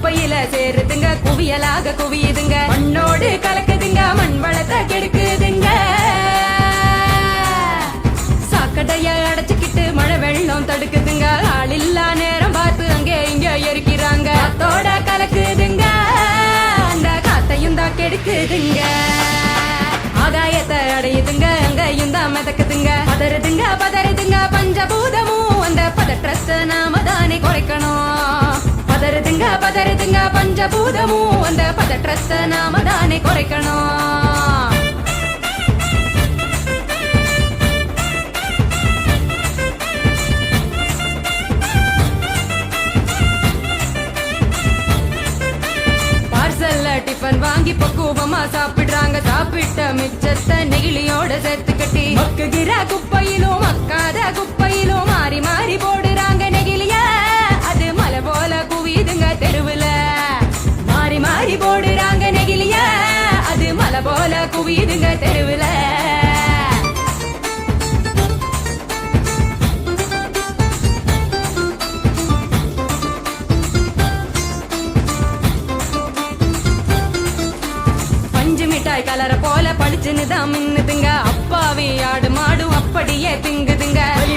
குப்பையில சேருதுங்க குவியலாக குவியுதுங்க. மண்ணோடு கலக்குதுங்க மண் வளத்தை கெடுக்குதுங்க. சாக்கடைய அடைச்சுக்கிட்டு மழை வெள்ளம் தடுக்குதுங்க. ஆளில்லா நேரம் பார்த்து அங்கே இங்க எரிக்கிறாங்க. காத்தோட கலக்குதுங்க. அந்த காத்தையும் தான் கெடுக்குதுங்க. ஆகாயத்தை அடையுதுங்க அங்கையும் தான் மிதக்குதுங்க. பதறுதுங்க பதறுதுங்க பஞ்சபூதமும். அந்த பதற்றத்தை நாம தானே குறைக்கணும். பதறுதுங்க பஞ்சபூதமும் அந்த பதற்றத்தை நாம தானே குறைக்கணும். பார்சல்ல டிஃபன் வாங்கி பக்குவமா சாப்பிடுறாங்க. சாப்பிட்ட மிச்சத்தை நெகிழியோட சேர்த்து கட்டி. மக்குகிற தெருவுல மாறி மாறி போடுறாங்க நெகிலிய அது மலை போல குவியுதுங்க தெருவுல. பஞ்சு மிட்டாய் கலர போல பளிச்சுன்னு தான் மின்னுதுங்க. அப்பாவி ஆடு மாடும் அப்படியே திங்குதுங்க. வலி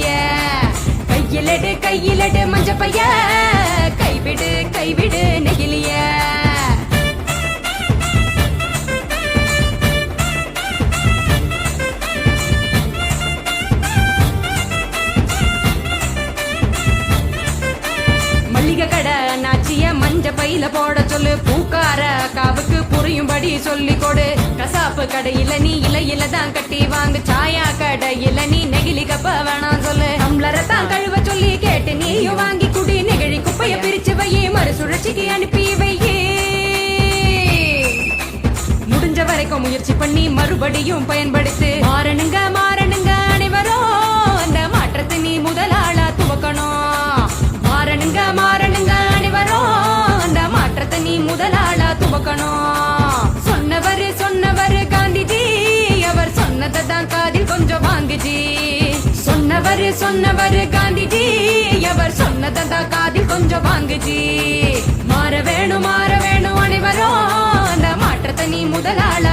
கையிலடு கையிலடு மஞ்ச பைய. கைவிடு கைவிடு நெகிலிய மல்லிகை கடை நாச்சிய மஞ்ச பையில போட சொல்லு. பூக்கார காவுக்கு புரியும்படி சொல்லி கொடு. கசாப்பு கடையில நீ இலையில தான் கட்டி வாங்கு. சாயா கடையில நீ நெகிழி கப்ப வேணாம் சொல்லு. டம்ளரை தான் கழுவ சொல்லி கேட்டு நீயும் வாங்கி குடி. நெகிழி குப்பைய பிரிச்சு வையே மறுசுழற்சிக்கு அனுப்பி வையே. முடிஞ்ச வரைக்கும் முயற்சி பண்ணி மறுபடியும் பயன்படுத்து. மாறணுங்க மாறணுங்க அனைவரும் அந்த மாற்றத்தை நீ முதலாளா துவக்கணும். மாறணுங்க மாறணுங்க அனைவரும் அந்த மாற்றத்தை நீ முதலாளா துவக்கணும். அவர் சொன்னவர் காந்திஜி. அவர் சொன்னதா தான் காதில் கொஞ்சம் வாங்குஜி. மாற வேணும் மாற வேணும் அனைவரும். அந்த மாற்றத்தை நீ முதலாள